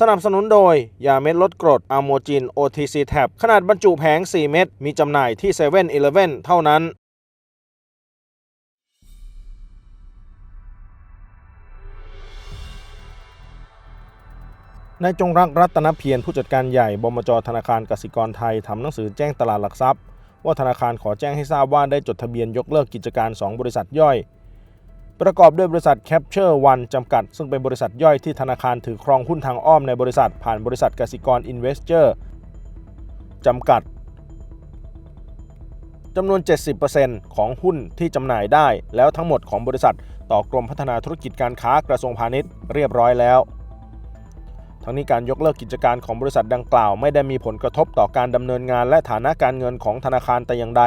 สนับสนุนโดย ยาเม็ดลดกรดอะโมจิน OTC Tab ขนาดบรรจุแผง 4 เม็ด มีจำหน่ายที่7 e เ e ่ e อเท่านั้น นายจงรักรัตนเพียรผู้จัดการใหญ่บมจธนาคารกสิกรไทย ทำหนังสือแจ้งตลาดหลักทรัพย์ ว่าธนาคารขอแจ้งให้ทราบว่าได้จดทะเบียนยกเลิกกิจการ 2 บริษัทย่อย ประกอบด้วยบริษัท Capture One จำกัด ซึ่งเป็นบริษัทย่อยที่ธนาคารถือครองหุ้นทางอ้อมในบริษัทผ่านบริษัทกสิกร Investor จำกัดจำนวน 70%ของหุ้นที่จำหน่ายได้ แล้วทั้งหมดของบริษัทต่อกรมพัฒนาธุรกิจการค้ากระทรวงพาณิชย์เรียบร้อยแล้ว ทั้งนี้การยกเลิกกิจการของบริษัทดังกล่าว ไม่ได้มีผลกระทบต่อการดำเนินงาน และฐานะการเงินของธนาคารแต่อย่างใด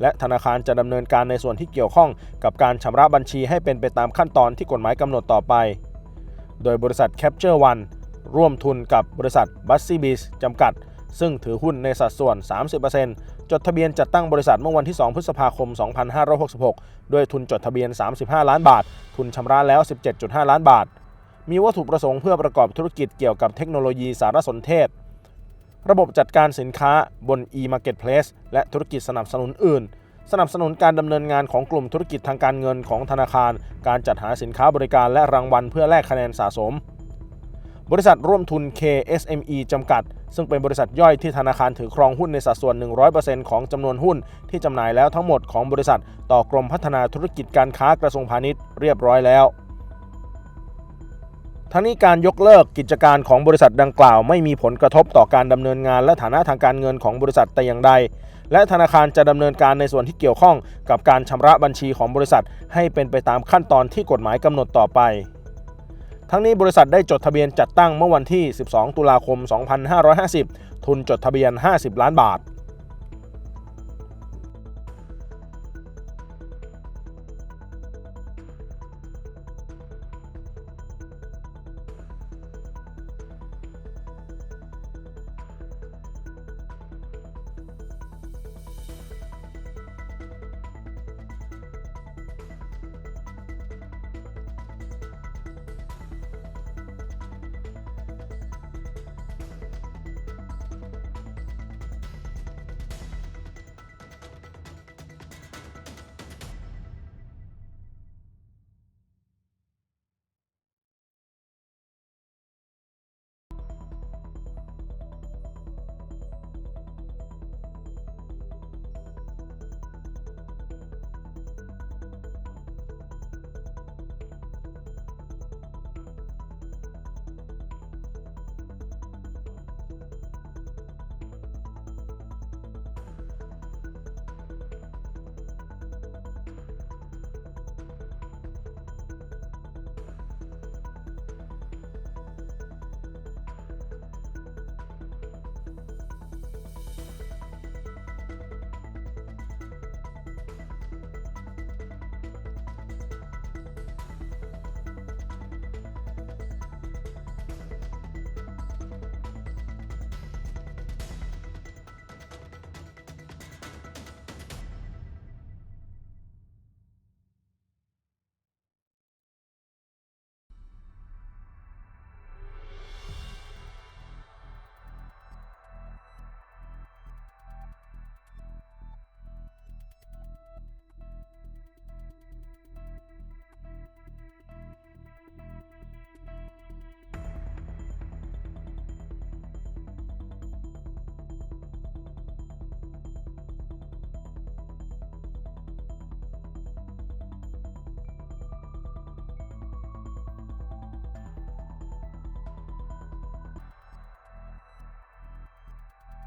และธนาคารจะดำเนินการในส่วนที่เกี่ยวข้อง กับการชำระบัญชีให้เป็นไปตามขั้นตอนที่กฎหมายกำหนดต่อไป โดยบริษัท Capture One ร่วมทุนกับบริษัท b u s s y b i z จำกัด ซึ่งถือหุ้นในสัดส่วน 30%จดทะเบียนจัดตั้งบริษัทเมื่อวันที่ 2 พฤษภาคม 2566 ด้วยทุนจดทะเบียน 35 ล้านบาท ทุนชำระแล้ว 17.5 ล้านบาท มีวัตถุประสงค์เพื่อประกอบธุรกิจเกี่ยวกับเทคโนโลยีสารสนเทศ ระบบจัดการสินค้าบน e-marketplace และธุรกิจสนับสนุนอื่น สนับสนุนการดำเนินงานของกลุ่มธุรกิจทางการเงินของธนาคาร การจัดหาสินค้าบริการและรางวัลเพื่อแลกคะแนนสะสม บริษัทร่วมทุน KSME จำกัด ซึ่งเป็นบริษัทย่อยที่ธนาคารถือครองหุ้นในสัดส่วน 100%ของจำนวนหุ้นที่จำหน่ายแล้วทั้งหมดของบริษัทต่อกรมพัฒนาธุรกิจการค้ากระทรวงพาณิชย์เรียบร้อยแล้ว ทั้งนี้การยกเลิกกิจการของบริษัทดังกล่าว ไม่มีผลกระทบต่อการดำเนินงานและฐานะทางการเงินของบริษัทแต่อย่างใด และธนาคารจะดำเนินการในส่วนที่เกี่ยวข้องกับการชำระบัญชีของบริษัท ให้เป็นไปตามขั้นตอนที่กฎหมายกำหนดต่อไป ทั้งนี้บริษัทได้จดทะเบียนจัดตั้งเมื่อวันที่ 12 ตุลาคม 2550 ทุนจดทะเบียน 50 ล้านบาท